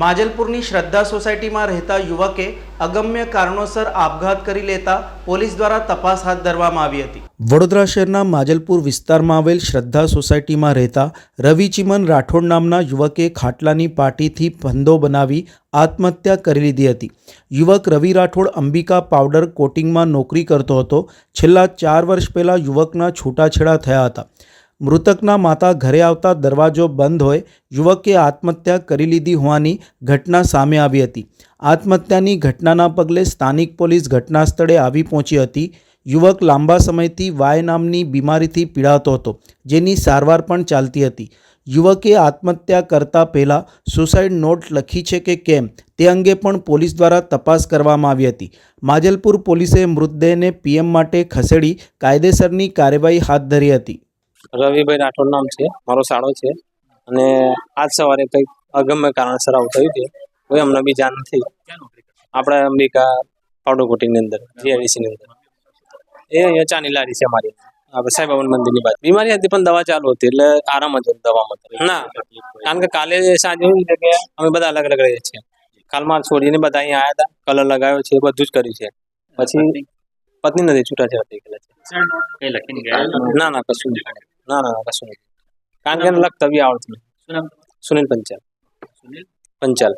માજલપુરની શ્રદ્ધા સોસાયટીમાં રહેતા યુવકે અગમ્ય કારણોસર આપઘાત કરી લેતા પોલીસ દ્વારા તપાસ હાથ ધરવામાં આવી હતી. વડોદરા શહેરના માજલપુર વિસ્તારમાં આવેલ શ્રદ્ધા સોસાયટીમાં રહેતા રવિ ચિમન રાઠોડ નામના યુવકે ખાટલાની પાટીથી ફંદો બનાવી આત્મહત્યા કરી લીધી હતી. યુવક રવિ રાઠોડ અંબિકા પાવડર કોટિંગમાં નોકરી કરતો હતો. છેલ્લા ચાર વર્ષ પહેલાં યુવકના છૂટાછેડા થયા હતા. મૃતકના માતા ઘરે આવતા દરવાજો બંધ હોય, યુવકે આત્મહત્યા કરી લીધી હોવાની ઘટના સામે આવી હતી. આત્મહત્યાની ઘટનાના પગલે સ્થાનિક પોલીસ ઘટના સ્થળે આવી પહોંચી હતી. યુવક લાંબા સમયથી વાય નામની બીમારીથી પીડાતો હતો, જેની સારવાર પણ ચાલતી હતી. યુવકે આત્મહત્યા કરતા પહેલાં સુસાઇડ નોટ લખી છે કે કેમ તે અંગે પણ પોલીસ દ્વારા તપાસ કરવામાં આવી હતી. માજલપુર પોલીસે મૃતદેહને પીએમ માટે ખસેડી કાયદેસરની કાર્યવાહી હાથ ધરી હતી. રવિભાઈ રાઠોડ નામ છે. મારો સાડો છે. અને આજ સવારે કંઈક અગમ્ય કારણસર આવું થયું છે. કોઈ અમને બી જાણ નથી. આપણા અંબિકા પાવડર કોટિંગની અંદર જીઆઈડીસીની અંદર. એ અહીંયા ચાની લારી છે અમારી. આપણે સાંઈબાબા મંદિરની બાજુ. બીમારી હતી પણ દવા ચાલુ હતી એટલે આરામ જ દવામાં ના કારણ કે કાલે સાંજે એવું છે કે અમે બધા અલગ અલગ રહીએ છીએ. કાલમાં છોડીને બધા અહીંયા આવ્યા હતા કલર લગાવ્યો છે બધું જ કર્યું છે. પછી પત્ની નથી છૂટા છે. ના ના કશું નહીં. ના ના કશું નહીં કારણ કે એને લખતા બી આવડતું શું સુનિલ પંચાલ. સુનિલ? પંચાલ.